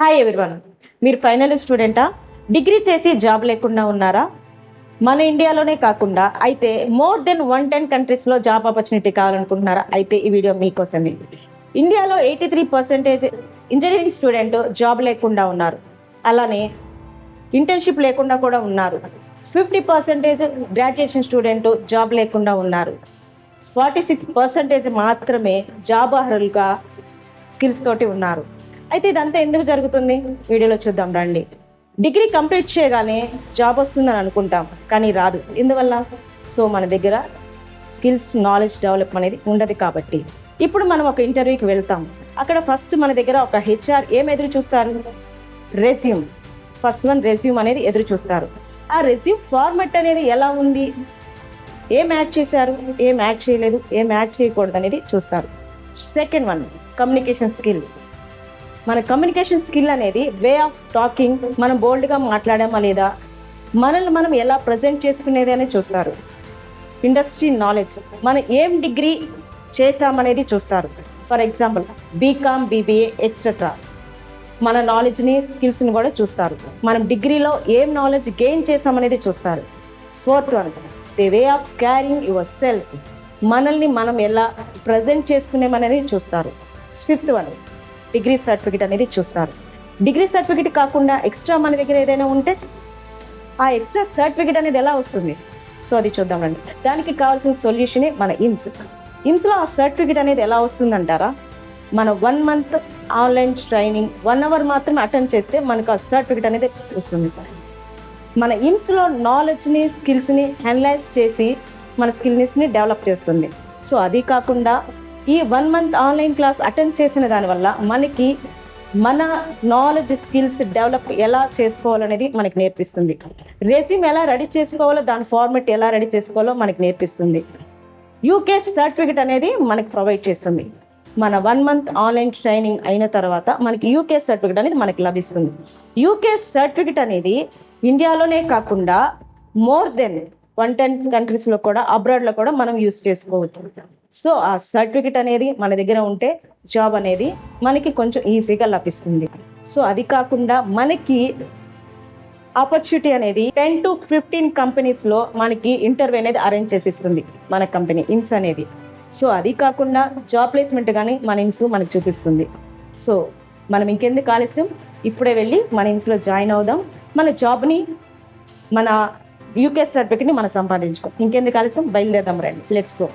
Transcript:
Hi everyone మీరు final స్టూడెంటా? Degree చేసి జాబ్ లేకుండా ఉన్నారా? మన ఇండియాలోనే కాకుండా అయితే మోర్ దెన్ వన్ టెన్ కంట్రీస్లో జాబ్ ఆపర్చునిటీ కావాలనుకుంటున్నారా? అయితే ఈ వీడియో మీకోసమే. ఇండియాలో eighty three percentage engineering student job లేకుండా ఉన్నారు. అలానే ఇంటర్న్షిప్ లేకుండా కూడా ఉన్నారు. Fifty percentage graduation student job లేకుండా ఉన్నారు. ఫార్టీ సిక్స్ పర్సెంటేజ్ మాత్రమే జాబ్ అర్హులుగా స్కిల్స్ తోటి ఉన్నారు. అయితే ఇదంతా ఎందుకు జరుగుతుంది? వీడియోలో చూద్దాం రండి. డిగ్రీ కంప్లీట్ చేయగానే జాబ్ వస్తుందని అనుకుంటాం కానీ రాదు. ఎందువల్ల? సో మన దగ్గర స్కిల్స్ నాలెడ్జ్ డెవలప్ అనేది ఉండదు కాబట్టి. ఇప్పుడు మనం ఒక ఇంటర్వ్యూకి వెళ్తాం. అక్కడ ఫస్ట్ మన దగ్గర ఒక హెచ్ఆర్ ఏం ఎదురు చూస్తారు? రెజ్యూమ్. ఫస్ట్ వన్ రెజ్యూమ్ అనేది ఎదురు చూస్తారు. ఆ రెజ్యూమ్ ఫార్మెట్ అనేది ఎలా ఉంది? ఏం యాడ్ చేశారు? ఏం యాడ్ చేయలేదు? ఏం యాడ్ చేయకూడదు అనేది చూస్తారు. Second one communication skill. మన కమ్యూనికేషన్ స్కిల్ అనేది వే ఆఫ్ టాకింగ్ మనం బోల్డ్గా మాట్లాడామా లేదా మనల్ని మనం ఎలా ప్రజెంట్ చేసుకునేది అని చూస్తారు. ఇండస్ట్రీ నాలెడ్జ్ మనం ఏం డిగ్రీ చేసామనేది చూస్తారు. For example BCom BBA etcetera మన నాలెడ్జ్ని స్కిల్స్ని కూడా చూస్తారు. మనం డిగ్రీలో ఏం నాలెడ్జ్ గెయిన్ చేసామనేది చూస్తారు. Fourth one the way of carrying yourself మనల్ని మనం ఎలా ప్రజెంట్ చేసుకునేమనేది చూస్తారు. ఫిఫ్త్ వన్ డిగ్రీ సర్టిఫికేట్ అనేది చూస్తారు. డిగ్రీ సర్టిఫికేట్ కాకుండా ఎక్స్ట్రా మన దగ్గర ఏదైనా ఉంటే ఆ ఎక్స్ట్రా సర్టిఫికేట్ అనేది ఎలా వస్తుంది? సో అది చూద్దామండి దానికి కావాల్సిన సొల్యూషనే మన ఇమ్స్. ఇమ్స్లో ఆ సర్టిఫికేట్ అనేది ఎలా వస్తుందంటారా? మన one month online training one hour మాత్రమే అటెండ్ చేస్తే మనకు ఆ సర్టిఫికేట్ అనేది వస్తుంది. మన ఇమ్స్లో నాలెడ్జ్ని స్కిల్స్ని అనలైజ్ చేసి మన స్కిల్నెస్ని డెవలప్ చేస్తుంది. సో అది కాకుండా ఈ one month online class attend చేసిన దానివల్ల మనకి మన నాలెడ్జ్ స్కిల్స్ డెవలప్ ఎలా చేసుకోవాలనేది మనకి నేర్పిస్తుంది. రెజ్యూమ్ ఎలా రెడీ చేసుకోవాలో దాని ఫార్మెట్ ఎలా రెడీ చేసుకోవాలో మనకి నేర్పిస్తుంది. యూకే సర్టిఫికెట్ అనేది మనకి ప్రొవైడ్ చేస్తుంది. మన వన్ మంత్ ఆన్లైన్ ట్రైనింగ్ అయిన తర్వాత మనకి యూకే సర్టిఫికేట్ అనేది మనకి లభిస్తుంది. యూకే సర్టిఫికేట్ అనేది ఇండియాలోనే కాకుండా మోర్ దెన్ వన్ టెన్ కంట్రీస్లో కూడా అబ్రాడ్లో కూడా మనం యూస్ చేసుకోవచ్చు. సో ఆ సర్టిఫికెట్ అనేది మన దగ్గర ఉంటే జాబ్ అనేది మనకి కొంచెం ఈజీగా లభిస్తుంది. సో అది కాకుండా మనకి ఆపర్చునిటీ అనేది టెన్ టు ఫిఫ్టీన్ కంపెనీస్లో మనకి ఇంటర్వ్యూ అనేది అరేంజ్ చేసిస్తుంది మన కంపెనీ ఇన్స్ అనేది. సో అది కాకుండా జాబ్ ప్లేస్మెంట్ కానీ మన ఇన్స్ మనకు చూపిస్తుంది. సో మనం ఇంకెందుకు ఆలస్యం? ఇప్పుడే వెళ్ళి మన ఇన్స్లో జాయిన్ అవుదాం. మన జాబ్ని మన యూకే సర్టిఫికేట్ని మనం సంపాదించుకో. ఇంకెందుకు ఆలస్యం? బయలుదేరదాం రండి. Let's go